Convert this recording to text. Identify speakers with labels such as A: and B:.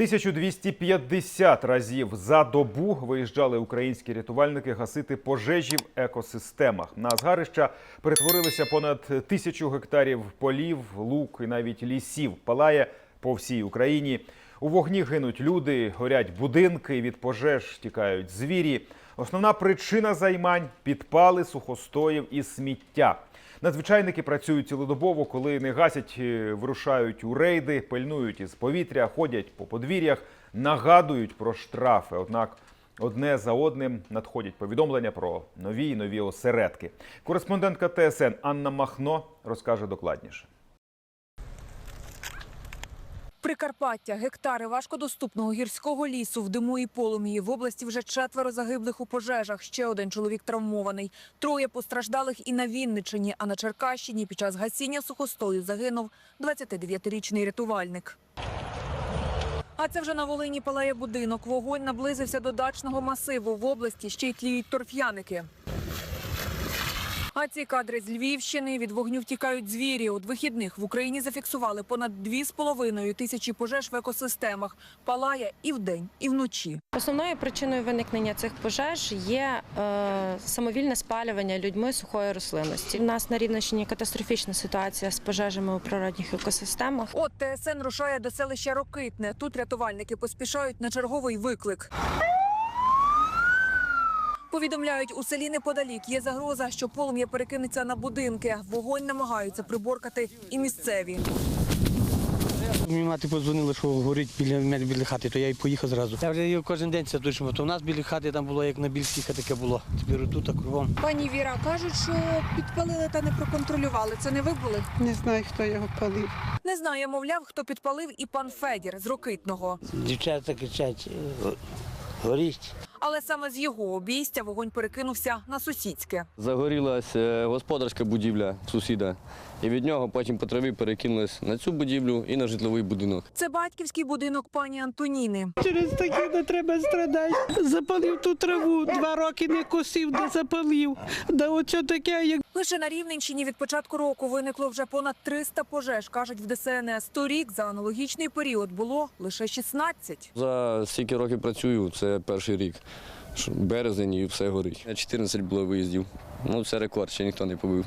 A: 1250 разів за добу виїжджали українські рятувальники гасити пожежі в екосистемах. На згарища перетворилися понад тисячу гектарів полів, лук і навіть лісів. Палає по всій Україні. У вогні гинуть люди, горять будинки, від пожеж тікають звірі. Основна причина займань підпали сухостоїв і сміття. Надзвичайники працюють цілодобово, коли не гасять, е, вирушають у рейди, пильнують із повітря, ходять по подвір'ях, нагадують про штрафи. Однак одне за одним надходять повідомлення про нові і нові осередки. Кореспондентка ТСН Анна Махно розкаже докладніше.
B: Прикарпаття, гектари важкодоступного гірського лісу в диму і полум'ї. В області вже четверо загиблих у пожежах. Ще один чоловік травмований. Троє постраждалих і на Вінниччині, а на Черкащині під час гасіння сухостою загинув 29-річний рятувальник. А це вже на Волині палає будинок. Вогонь наблизився до дачного масиву. В області ще й тліють торф'яники. А ці кадри з Львівщини від вогню втікають звірі. От вихідних в Україні зафіксували понад 2,5 тисячі пожеж в екосистемах. Палає і вдень, і вночі.
C: Основною причиною виникнення цих пожеж є е, самовільне спалювання людьми сухої рослинності. У нас на Рівненщині катастрофічна ситуація з пожежами у природних екосистемах.
B: От ТСН рушає до селища Рокитне. Тут рятувальники поспішають на черговий виклик. Повідомляють, у селі неподалік є загроза, що полум'я перекинеться на будинки. Вогонь намагаються приборкати і місцеві.
D: Мені мати подзвонила, що горить біля мене біля хати, то я й поїхав зразу. Я вже її кожен день це точно, то у нас біля хати там було, як на більській таке було. Тепер тут а кругом.
B: Пані Віра кажуть, що підпалили та не проконтролювали. Це не ви були?
E: Не знаю, хто його палив.
B: Не знає, мовляв, хто підпалив і пан Федір з Рокитного.
D: Дівчата кричать, горіть.
B: Але саме з його обійстя вогонь перекинувся на сусідське.
F: Загорілася е, господарська будівля сусіда, і від нього потім по траві перекинулась на цю будівлю і на житловий будинок.
B: Це батьківський будинок пані Антоніни.
E: Через таке не треба страдати. Запалив ту траву, два роки не косив, де запалив. Да оце таке, як
B: Лише на Рівненщині від початку року виникло вже понад 300 пожеж, кажуть в ДСНС. Торік за аналогічний період було лише 16.
F: За стільки років працюю, це перший рік. Березень і все горить. 14 було виїздів. Ну, це рекорд, ще ніхто не побив.